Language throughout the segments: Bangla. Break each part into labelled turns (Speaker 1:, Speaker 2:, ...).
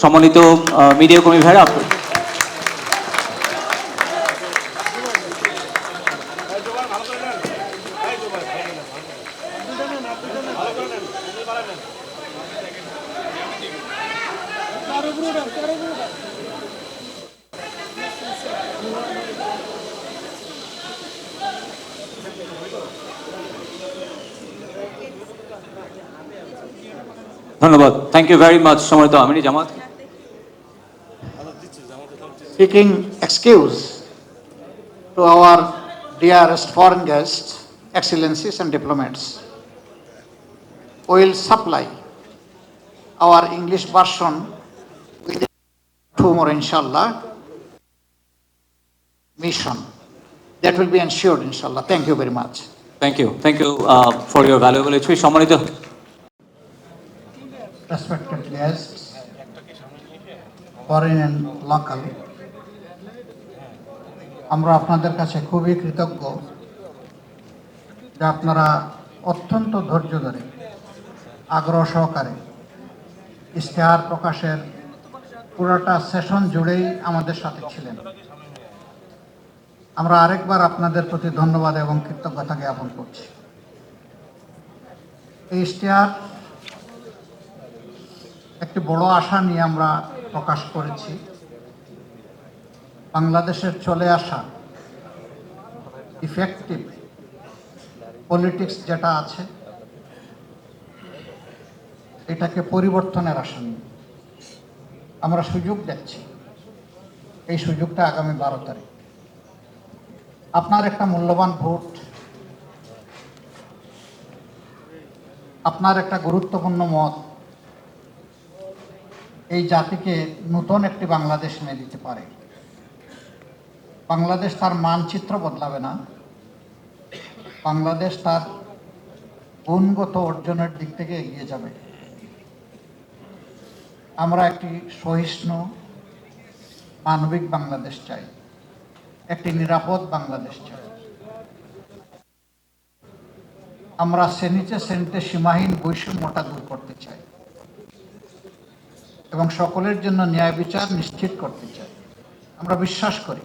Speaker 1: সম্মানিত মিডিয়া কর্মী ভাইরা আপ- ধন্যবাদ থ্যাংক ইউ ভেরি মাচ সম্মানিত আমিনী জামাত
Speaker 2: excuse to our dearest foreign guests, excellencies and diplomats. We will supply our English version within tomorrow, inshallah, mission. That will be ensured, inshallah. Thank you very much.
Speaker 1: Thank you thank you for your valuable experience সম্মানিত
Speaker 2: respected guests, foreign and local, আমরা আপনাদের কাছে খুবই কৃতজ্ঞ যে আপনারা অত্যন্ত ধৈর্য ধরে আগ্রহ সহকারে ইশতেহার প্রকাশের পুরোটা সেশন জুড়েই আমাদের সাথে ছিলেন। আমরা আরেকবার আপনাদের প্রতি ধন্যবাদ এবং কৃতজ্ঞতা জ্ঞাপন করছি। এই ইশতেহার একটি বড় আশা নিয়ে আমরা প্রকাশ করেছি। বাংলাদেশের চলে আসা ইফেক্টিভ পলিটিক্স যেটা আছে, এটাকে পরিবর্তনের আশা নিয়ে। আমরা সুযোগ দেখছি। এই সুযোগটা আগামী বারো তারিখ। আপনার একটা মূল্যবান ভোট, আপনার একটা গুরুত্বপূর্ণ মত এই জাতিকে নতুন একটি বাংলাদেশ এনে দিতে পারে। বাংলাদেশ তার মানচিত্র বদলাবে না। বাংলাদেশ তার গুণগত অর্জনের দিক থেকে এগিয়ে যাবে। আমরা একটি সহিষ্ণু, মানবিক বাংলাদেশ চাই। একটি নিরাপদ বাংলাদেশ চাই। আমরা শ্রেণীতে শ্রেণীতে সীমাহীন বৈষম্যটা দূর করতে চাই। এবং সকলের জন্য ন্যায় বিচার নিশ্চিত করতে চাই। আমরা বিশ্বাস করি,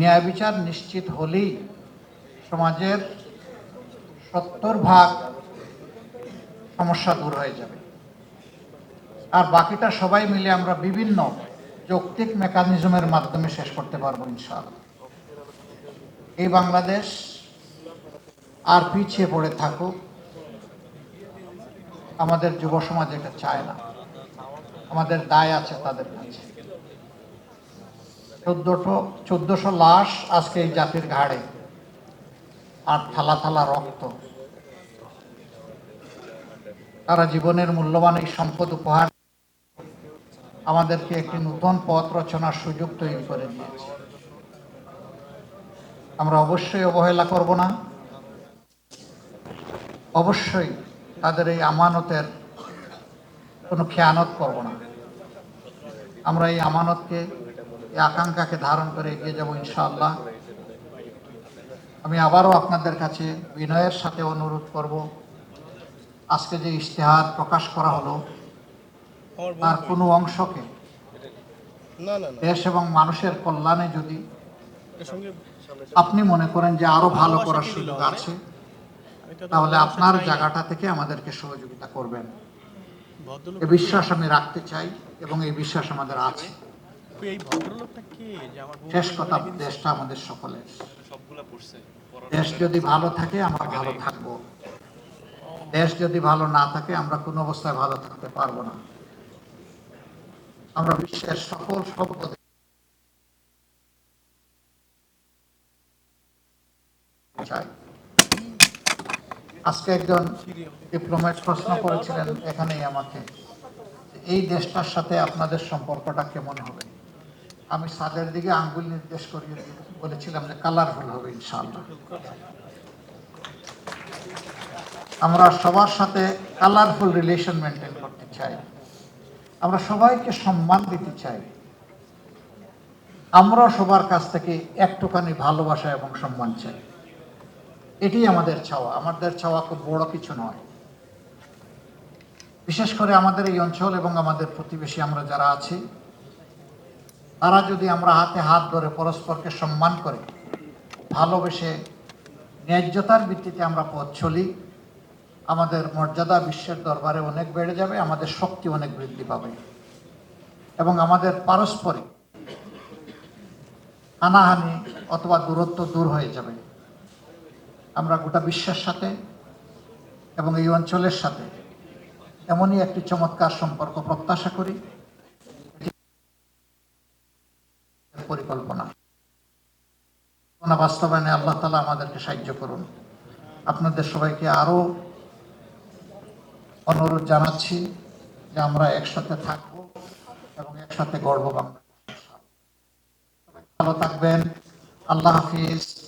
Speaker 2: ন্যায় বিচার নিশ্চিত হলেই সমাজের সত্তর ভাগ সমস্যা দূর হয়ে যাবে। আর বাকিটা সবাই মিলে আমরা বিভিন্ন যৌক্তিক মেকানিজমের মাধ্যমে শেষ করতে পারব ইনশাআল্লাহ। এই বাংলাদেশ আর পিছিয়ে পড়ে থাকুক, আমাদের যুব সমাজ এটা চায় না। আমাদের দায় আছে তাদের কাছে। চোদ্দশো চোদ্দশো লাশ আজকে এই জাতির ঘাড়ে। আর থালা থালা রক্ত। তারা জীবনের মূল্যবান এই সম্পদ উপহার আমাদেরকে একটি নতুন পথ রচনার সুযোগ তৈরি করে দিয়েছে। আমরা অবশ্যই অবহেলা করব না। অবশ্যই তাদের এই আমানতের কোনো খেয়ানত করব না। আমরা এই আমানতকে এই আকাঙ্ক্ষাকে ধারণ করে এগিয়ে যাব ইনশাআল্লাহ। আমি আবারও আপনাদের কাছে বিনয়ের সাথে অনুরোধ করব। আজকে যে ইশতেহার প্রকাশ করা হলো তার কোনো অংশকে দেশ এবং মানুষের কল্যাণে যদি আপনি মনে করেন যে আরও ভালো করার সুযোগ আছে তাহলে আপনার জায়গাটা থেকে আমাদেরকে সহযোগিতা করবেন।
Speaker 3: ভদ্রলোক
Speaker 2: এ বিশ্বাস আমি রাখতে চাই এবং এই বিশ্বাস আমাদের আছে।
Speaker 3: এই
Speaker 2: শেষ কথা দেশটা আমাদের সকলের। দেশ যদি ভালো থাকে আমরা ভালো থাকব। দেশ যদি ভালো না থাকে আমরা কোনো অবস্থায় ভালো থাকতে পারব না। আমরা বিশ্বের সকল সভ্য চাই। আজকে একজন ডিপ্লোমেট প্রশ্ন করেছিলেন এখানেই আমাকে, এই দেশটার সাথে আপনাদের সম্পর্কটা কেমন হবে? আমি সাদের দিকে আঙ্গুল নির্দেশ করিয়ে বলেছিলাম যে কালারফুল হবে ইনশাআল্লাহ। আমরা সবার সাথে কালারফুল রিলেশন মেনটেন করতে চাই। আমরা সবাইকে সম্মান দিতে চাই। আমরা সবার কাছ থেকে একটুখানি ভালোবাসা এবং সম্মান চাই। এটি আমাদের চাওয়া। আমাদের চাওয়া খুব বড় কিছু নয়। বিশেষ করে আমাদের এই অঞ্চল এবং আমাদের প্রতিবেশী আমরা যারা আছি, তারা যদি আমরা হাতে হাত ধরে পরস্পরকে সম্মান করে, ভালোবেসে, ন্যায্যতার ভিত্তিতে আমরা পথ চলি, আমাদের মর্যাদা বিশ্বের দরবারে অনেক বেড়ে যাবে, আমাদের শক্তি অনেক বৃদ্ধি পাবে এবং আমাদের পারস্পরিক হানাহানি অথবা দূরত্ব দূর হয়ে যাবে। আমরা গোটা বিশ্বের সাথে এবং এই অঞ্চলের সাথে এমনই একটি চমৎকার সম্পর্ক প্রত্যাশা করি। পরিকল্পনা। বাস্তবায়নে আল্লাহ তালা আমাদেরকে সাহায্য করুন। আপনাদের সবাইকে আরও অনুরোধ জানাচ্ছি যে আমরা একসাথে থাকব এবং একসাথে গর্ব বাংলা ভালো থাকবেন। আল্লাহ হাফিজ।